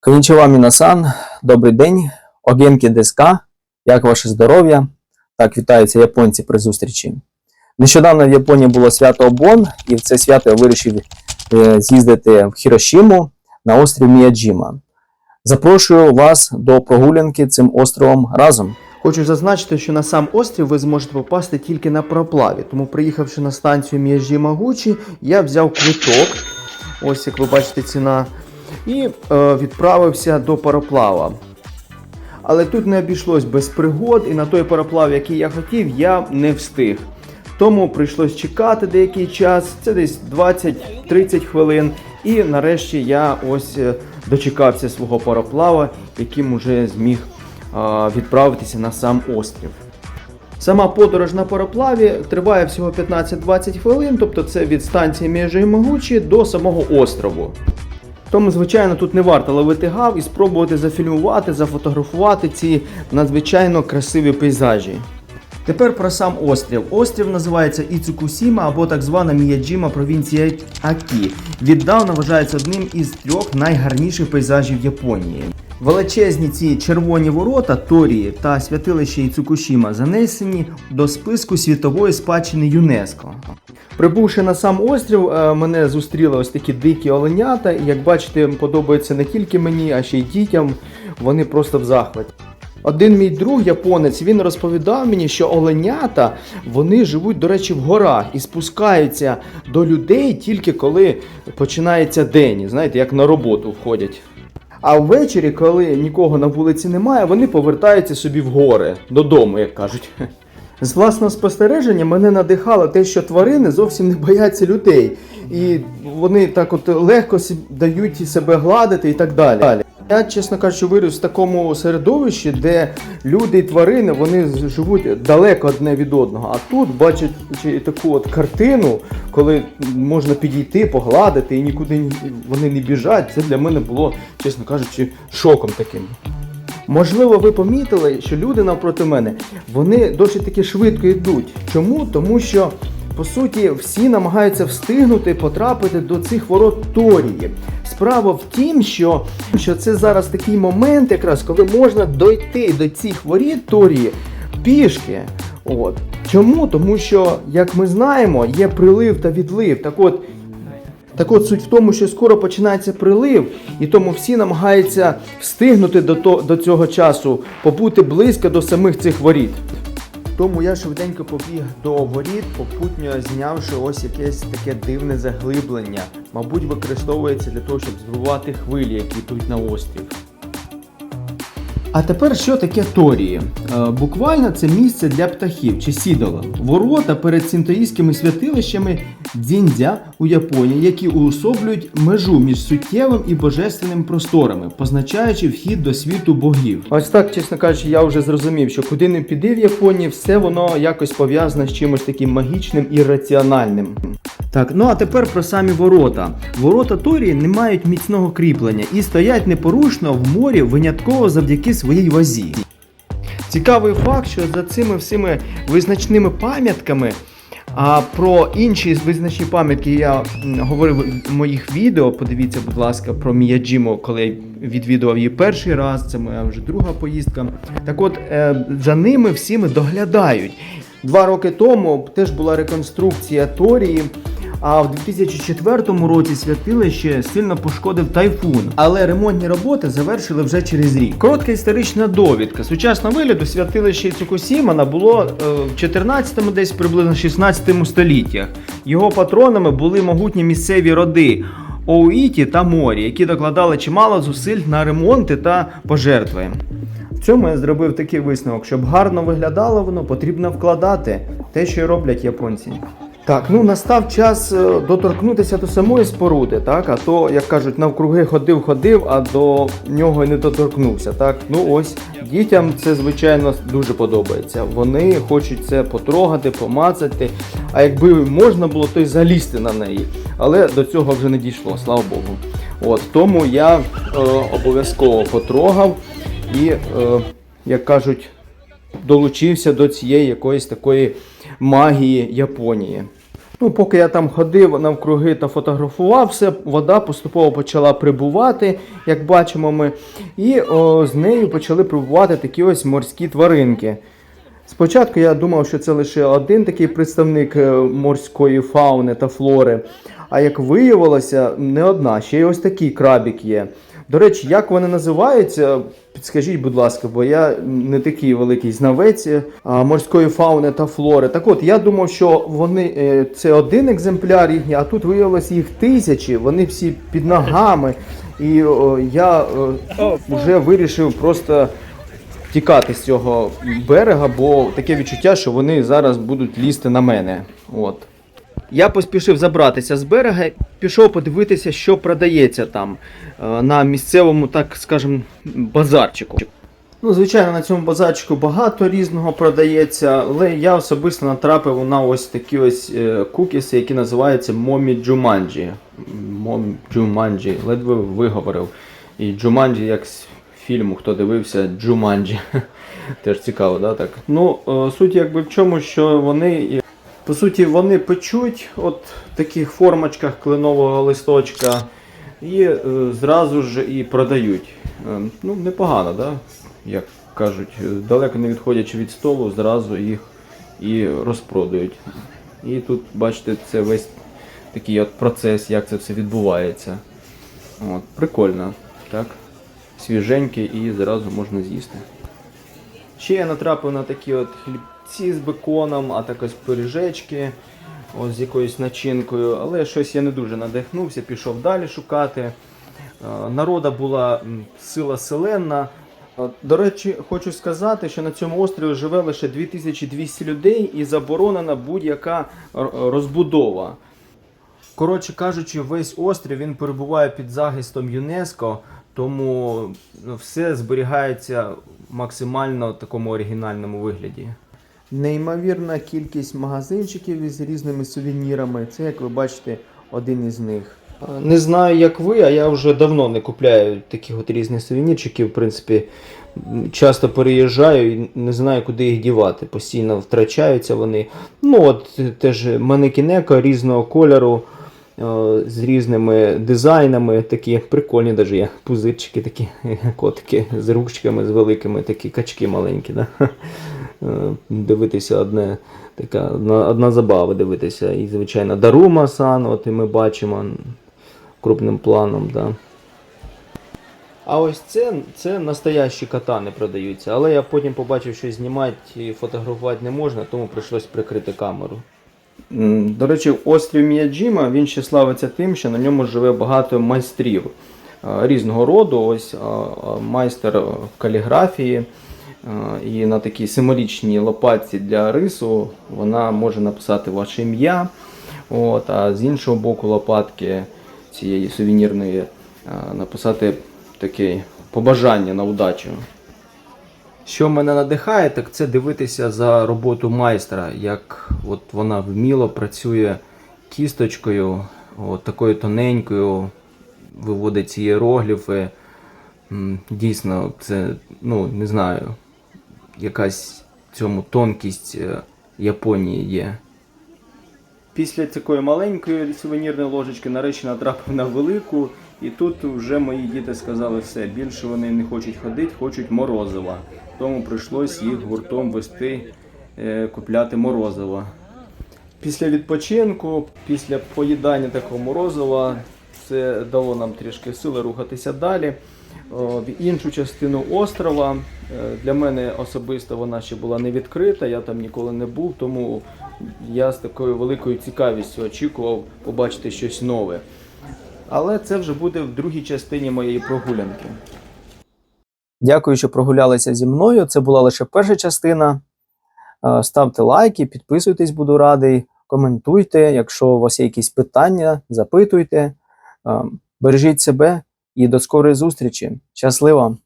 Конічева Мінасан, добрий день. Огенки Деска. Як ваше здоров'я? Так, вітаються японці при зустрічі. Нещодавно в Японії було свято Обон, і в це свято я вирішив е, з'їздити в Хірошіму на острів Міяджіма. Запрошую вас до прогулянки цим островом разом. Хочу зазначити, що на сам острів ви зможете попасти тільки на пароплаві. Тому, приїхавши на станцію Міяжі Магучі, я взяв квиток. Ось як ви бачите, ціна. І е, відправився до пароплава. Але тут не обійшлось без пригод, і на той пароплав, який я хотів, я не встиг. Тому прийшлось чекати деякий час, це десь 20-30 хвилин. І нарешті я ось е, дочекався свого пароплава, яким уже зміг відправитися на сам острів. Сама подорож на пароплаві триває всього 15-20 хвилин, тобто це від станції Міжі Могучі до самого острову. Тому, звичайно, тут не варто ловити гав і спробувати зафільмувати, зафотографувати ці надзвичайно красиві пейзажі. Тепер про сам острів. Острів називається Іцукусіма або так звана Міяджіма провінція Акі. Віддавна вважається одним із трьох найгарніших пейзажів Японії. Величезні ці червоні ворота Торії та святилище Іцукушіма занесені до списку світової спадщини ЮНЕСКО. Прибувши на сам острів, е, мене зустріли ось такі дикі оленята. І як бачите, подобається не тільки мені, а ще й дітям. Вони просто в захваті. Один мій друг японець він розповідав мені, що оленята вони живуть, до речі, в горах і спускаються до людей тільки коли починається день. Знаєте, як на роботу входять. А ввечері, коли нікого на вулиці немає, вони повертаються собі в гори додому, як кажуть. З власного спостереження мене надихало те, що тварини зовсім не бояться людей, і вони так от легко дають себе гладити і так далі. Я, чесно кажучи, виріс в такому середовищі, де люди і тварини вони живуть далеко одне від одного. А тут, бачачи таку от картину, коли можна підійти, погладити і нікуди вони не біжать, це для мене було, чесно кажучи, шоком таким. Можливо, ви помітили, що люди навпроти мене вони досить таки швидко йдуть. Чому? Тому що по суті всі намагаються встигнути потрапити до цих ворот Торії. Справа в тім, що, що це зараз такий момент, якраз коли можна дойти до цих воріт Торії пішки. От. Чому? Тому що, як ми знаємо, є прилив та відлив. Так от, так от суть в тому, що скоро починається прилив, і тому всі намагаються встигнути до, то, до цього часу, побути близько до самих цих воріт. Тому я швиденько побіг до воріт, попутньо знявши ось якесь таке дивне заглиблення. Мабуть, використовується для того, щоб збивати хвилі, які йдуть на острів. А тепер що таке Торії? Е, буквально це місце для птахів чи сідола. Ворота перед синтоїстськими святилищами дзіндзя у Японії, які уособлюють межу між суттєвим і божественним просторами, позначаючи вхід до світу богів. Ось так, чесно кажучи, я вже зрозумів, що куди не піди в Японії, все воно якось пов'язане з чимось таким магічним і раціональним. Так, ну а тепер про самі ворота. Ворота Торії не мають міцного кріплення і стоять непорушно в морі винятково завдяки своїй вазі. Цікавий факт, що за цими всіми визначними пам'ятками, а про інші визначні пам'ятки я говорив в моїх відео. Подивіться, будь ласка, про Міяджіму, коли відвідував її перший раз. Це моя вже друга поїздка. Так от е, за ними всіми доглядають. Два роки тому теж була реконструкція Торії. А в 2004 році святилище сильно пошкодив тайфун, але ремонтні роботи завершили вже через рік. Коротка історична довідка. Сучасного вигляду святилище Цукусіма набуло е, в 14 десь приблизно 16 століттях. Його патронами були могутні місцеві роди. Оуїті та Морі, які докладали чимало зусиль на ремонти та пожертви. В цьому я зробив такий висновок, щоб гарно виглядало воно, потрібно вкладати те, що роблять японці. Так, ну настав час е, доторкнутися до самої споруди, так, а то, як кажуть, навкруги ходив, ходив, а до нього й не доторкнувся. Так, ну ось дітям це звичайно дуже подобається. Вони хочуть це потрогати, помацати. А якби можна було, то й залізти на неї. Але до цього вже не дійшло, слава Богу. От тому я е, обов'язково потрогав і, е, як кажуть, долучився до цієї якоїсь такої магії Японії. Ну, поки я там ходив навкруги та фотографував, все, вода поступово почала прибувати, як бачимо ми, і о, з нею почали прибувати такі ось морські тваринки. Спочатку я думав, що це лише один такий представник е, морської фауни та флори. А як виявилося, не одна, ще й ось такий крабік є. До речі, як вони називаються, підскажіть, будь ласка, бо я не такий великий знавець е, морської фауни та флори. Так от, я думав, що вони е, це один екземпляр їхній, а тут виявилося їх тисячі, вони всі під ногами. І о, я е, вже вирішив просто тікати з цього берега, бо таке відчуття, що вони зараз будуть лізти на мене. От. Я поспішив забратися з берега, пішов подивитися, що продається там е, на місцевому, так скажем, базарчику. Ну, звичайно, на цьому базарчику багато різного продається, але я особисто натрапив на ось такі ось е, кукіси, які називаються Момі Джуманджі. Момі Джуманджі, ледве виговорив. І Джуманджі, як з фільму, хто дивився, Джуманджі. Теж цікаво, да, так? Ну, е, суть якби в чому, що вони по суті, вони печуть от таких формочках кленового листочка і е, зразу ж і продають. Е, ну, непогано, да? як кажуть, е, далеко не відходячи від столу, зразу їх і розпродають. І тут, бачите, це весь такий от процес, як це все відбувається. От, прикольно, так? Свіженький і зразу можна з'їсти. Ще я натрапив на такі от хлібці з беконом, а також пиріжечки з якоюсь начинкою. Але щось я не дуже надихнувся, пішов далі шукати. Е, Народа була сила селенна. Е, До речі, хочу сказати, що на цьому острові живе лише 2200 людей і заборонена будь-яка розбудова. Коротше кажучи, весь острів він перебуває під захистом ЮНЕСКО, тому все зберігається в максимально такому оригінальному вигляді. Неймовірна кількість магазинчиків із різними сувенірами. Це, як ви бачите, один із них. Не знаю, як ви, а я вже давно не купляю таких от різних сувенірчиків. В принципі, часто переїжджаю і не знаю, куди їх дівати. Постійно втрачаються вони. Ну, от е, теж манекінека різного кольору. Е, З різними дизайнами, такі прикольні, навіть є пузирчики, такі котики з ручками, з великими, такі качки маленькі. Да? Е, Дивитися одне, така одна, забава дивитися. І, звичайно, Дарума Сан, от і ми бачимо крупним планом. Да. А ось це, це настоящі катани продаються. Але я потім побачив, що знімати і фотографувати не можна, тому прийшлось прикрити камеру. До речі, острів Міяджіма він ще славиться тим, що на ньому живе багато майстрів різного роду. Ось майстер е, каліграфії. е, І на такій символічній лопатці для рису вона може написати ваше ім'я. От, а з іншого боку лопатки цієї сувенірної е, написати таке побажання на удачу. Що мене надихає, так це дивитися за роботу майстра, як от вона вміло працює кісточкою, от такою тоненькою, виводить ці іерогліфи. Дійсно, це, ну, не знаю, якась цьому тонкість е, Японії є. Після такої маленької сувенірної ложечки нарешті натрапив на велику, і тут вже мої діти сказали все, більше вони не хочуть ходити, хочуть морозива. Тому прийшлось їх гуртом вести е, купляти морозива. Після відпочинку, після поїдання такого морозива, це дало нам трішки сили рухатися далі. В іншу частину острова е, для мене особисто вона ще була не відкрита, я там ніколи не був, тому я з такою великою цікавістю очікував побачити щось нове. Але це вже буде в другій частині моєї прогулянки. Дякую, що прогулялися зі мною. Це була лише перша частина. Е, Ставте лайки, підписуйтесь, буду радий. Коментуйте. Якщо у вас є якісь питання, запитуйте. Е, Бережіть себе і до скорої зустрічі. Щасливо!